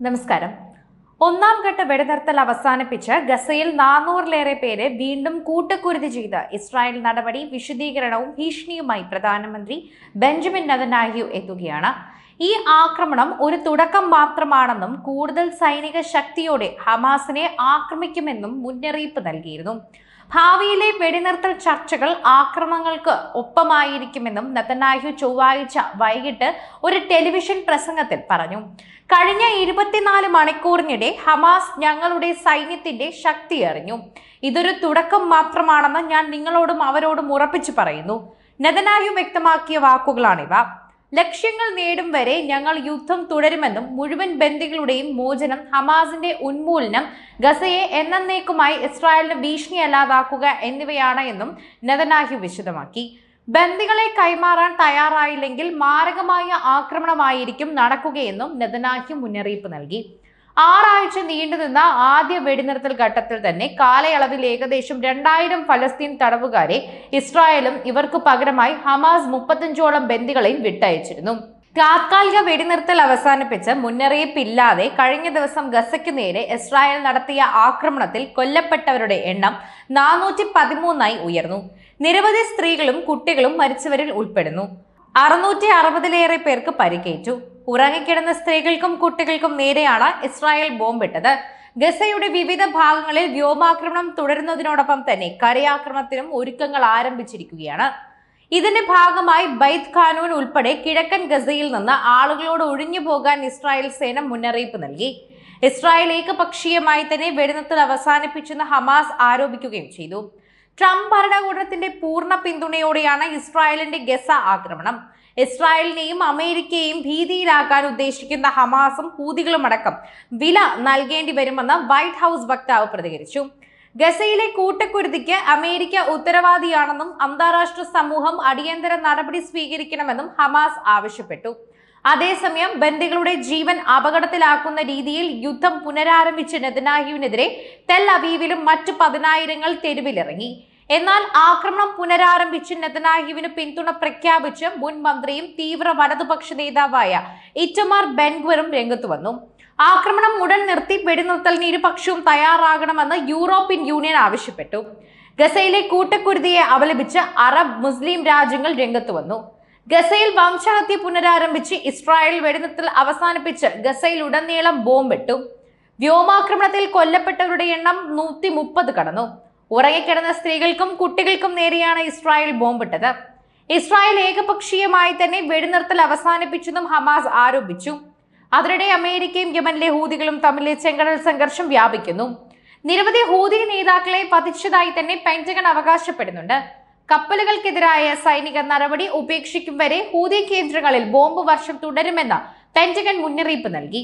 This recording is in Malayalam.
നമസ്കാരം. ഒന്നാം ഘട്ട വെടിനിർത്തൽ അവസാനിപ്പിച്ച് ഗസയിൽ നാനൂറിലേറെ പേരെ വീണ്ടും കൂട്ടക്കുരുതി ചെയ്ത ഇസ്രായേൽ നടപടി വിശദീകരണവും ഭീഷണിയുമായി പ്രധാനമന്ത്രി ബെഞ്ചമിൻ നദനാഹ്യു എത്തുകയാണ്. ഈ ആക്രമണം ഒരു തുടക്കം മാത്രമാണെന്നും കൂടുതൽ സൈനിക ശക്തിയോടെ ഹമാസിനെ ആക്രമിക്കുമെന്നും മുന്നറിയിപ്പ് നൽകിയിരുന്നു. ഭാവിയിലെ വെടിനിർത്തൽ ചർച്ചകൾ ആക്രമണങ്ങൾക്ക് ഒപ്പമായിരിക്കുമെന്നും നെതന്യാഹു ചൊവ്വാഴ്ച വൈകിട്ട് ഒരു ടെലിവിഷൻ പ്രസംഗത്തിൽ പറഞ്ഞു. കഴിഞ്ഞ ഇരുപത്തിനാല് മണിക്കൂറിനിടെ ഹമാസ് ഞങ്ങളുടെ സൈന്യത്തിന്റെ ശക്തി അറിഞ്ഞു ഇതൊരു തുടക്കം മാത്രമാണെന്ന് ഞാൻ നിങ്ങളോടും അവരോടും ഉറപ്പിച്ചു പറയുന്നു. നെതനായു വ്യക്തമാക്കിയ വാക്കുകളാണിവ. ലക്ഷ്യങ്ങൾ നേടും വരെ ഞങ്ങൾ യുദ്ധം തുടരുമെന്നും മുഴുവൻ ബന്ദികളുടെയും മോചനം ഹമാസിന്റെ ഉന്മൂലനം ഗസയെ എന്നേക്കുമായി ഇസ്രായേലിന് ഭീഷണിയല്ലാതാക്കുക എന്നിവയാണ് എന്നും നെതനാഹി വിശദമാക്കി. ബന്ദികളെ കൈമാറാൻ തയ്യാറായില്ലെങ്കിൽ മാരകമായ ആക്രമണമായിരിക്കും നടക്കുകയെന്നും നെതനാഹി മുന്നറിയിപ്പ് നൽകി. ആറാഴ്ച നീണ്ടുനിന്ന ആദ്യ വെടിനിർത്തൽ ഘട്ടത്തിൽ തന്നെ കാലയളവിൽ ഏകദേശം രണ്ടായിരം ഫലസ്തീൻ തടവുകാരെ ഇസ്രായേലും ഇവർക്ക് പകരമായി ഹമാസ് മുപ്പത്തഞ്ചോളം ബന്ദികളെയും വിട്ടയച്ചിരുന്നു. താത്കാലിക വെടിനിർത്തൽ അവസാനിപ്പിച്ച് മുന്നറിയിപ്പില്ലാതെ കഴിഞ്ഞ ദിവസം ഗസയ്ക്ക് നേരെ ഇസ്രായേൽ നടത്തിയ ആക്രമണത്തിൽ കൊല്ലപ്പെട്ടവരുടെ എണ്ണം നാനൂറ്റി പതിമൂന്നായി ഉയർന്നു. നിരവധി സ്ത്രീകളും കുട്ടികളും മരിച്ചവരിൽ ഉൾപ്പെടുന്നു. അറുന്നൂറ്റി അറുപതിലേറെ പേർക്ക് പരിക്കേറ്റു. ഉറങ്ങിക്കിടന്ന സ്ത്രീകൾക്കും കുട്ടികൾക്കും നേരെയാണ് ഇസ്രായേൽ ബോംബിട്ടത്. ഗസയുടെ വിവിധ ഭാഗങ്ങളിൽ വ്യോമാക്രമണം തുടരുന്നതിനോടൊപ്പം തന്നെ കരയാക്രമണത്തിനും ഒരുക്കങ്ങൾ ആരംഭിച്ചിരിക്കുകയാണ്. ഇതിന്റെ ഭാഗമായി ബൈത്ത് ഖാനൂൻ ഉൾപ്പെടെ കിഴക്കൻ ഗസയിൽ നിന്ന് ആളുകളോട് ഒഴിഞ്ഞു പോകാൻ ഇസ്രായേൽ സേന മുന്നറിയിപ്പ് നൽകി. ഇസ്രായേൽ ഏകപക്ഷീയമായി തന്നെ വെടിനിർത്തൽ അവസാനിപ്പിച്ചെന്ന് ഹമാസ് ആരോപിക്കുകയും ചെയ്തു. ട്രംപ് ഭരണകൂടത്തിന്റെ പൂർണ പിന്തുണയോടെയാണ് ഇസ്രായേലിന്റെ ഗസ ആക്രമണം. ഇസ്രായേലിനെയും അമേരിക്കയെയും ഭീതിയിലാക്കാൻ ഉദ്ദേശിക്കുന്ന ഹമാസും ഹൂതികളും അടക്കം വില നൽകേണ്ടി വരുമെന്ന് വൈറ്റ് ഹൗസ് വക്താവ് പ്രതികരിച്ചു. ഗസയിലെ കൂട്ടക്കുരുതിക്ക് അമേരിക്ക ഉത്തരവാദിയാണെന്നും അന്താരാഷ്ട്ര സമൂഹം അടിയന്തര നടപടി സ്വീകരിക്കണമെന്നും ഹമാസ് ആവശ്യപ്പെട്ടു. അതേസമയം ബന്ദികളുടെ ജീവൻ അപകടത്തിലാക്കുന്ന രീതിയിൽ യുദ്ധം പുനരാരംഭിച്ച നെതനാഹുവിനെതിരെ തെൽ അവീവിലും മറ്റു പതിനായിരങ്ങൾ തെരുവിലിറങ്ങി. എന്നാൽ ആക്രമണം പുനരാരംഭിച്ച് നെതനാഹുവിന് പിന്തുണ പ്രഖ്യാപിച്ച് മുൻ മന്ത്രിയും തീവ്ര വലതുപക്ഷ നേതാവായ ഇറ്റമാർ ബെൻഗ്വറും രംഗത്തു വന്നു. ആക്രമണം ഉടൻ നിർത്തി വെടിനിർത്തലിന് ഇരുപക്ഷവും തയ്യാറാകണമെന്ന് യൂറോപ്യൻ യൂണിയൻ ആവശ്യപ്പെട്ടു. ഗസയിലെ കൂട്ടക്കുരുതിയെ അപലപിച്ച് അറബ് മുസ്ലിം രാജ്യങ്ങൾ രംഗത്തു വന്നു. ഗസയിൽ വംശഹത്യ പുനരാരംഭിച്ച് ഇസ്രായേൽ വെടിനിർത്തൽ അവസാനിപ്പിച്ച് ഗസയിൽ ഉടനീളം ബോംബിട്ടു വ്യോമാക്രമണത്തിൽ കൊല്ലപ്പെട്ടവരുടെ എണ്ണം നൂറ്റി മുപ്പത് കടന്നു ഉറങ്ങിക്കിടന്ന സ്ത്രീകൾക്കും കുട്ടികൾക്കും നേരെയാണ് ഇസ്രായേൽ ബോംബിട്ടത് ഇസ്രായേൽ ഏകപക്ഷീയമായി തന്നെ വെടിനിർത്തൽ അവസാനിപ്പിച്ചെന്നും ഹമാസ് ആരോപിച്ചു. അതിനിടെ അമേരിക്കയും യമനിലെ ഹൂതികളും തമ്മിലെ ചെങ്കടൽ സംഘർഷം വ്യാപിക്കുന്നു. നിരവധി ഹൂതി നേതാക്കളെ വധിച്ചതായി തന്നെ പെന്റഗൺ അവകാശപ്പെടുന്നുണ്ട്. കപ്പലുകൾക്കെതിരായ സൈനിക നടപടി ഉപേക്ഷിക്കും വരെ ഹൂതി കേന്ദ്രങ്ങളിൽ ബോംബ് വർഷം തുടരുമെന്ന് പെന്റഗൺ മുന്നറിയിപ്പ് നൽകി.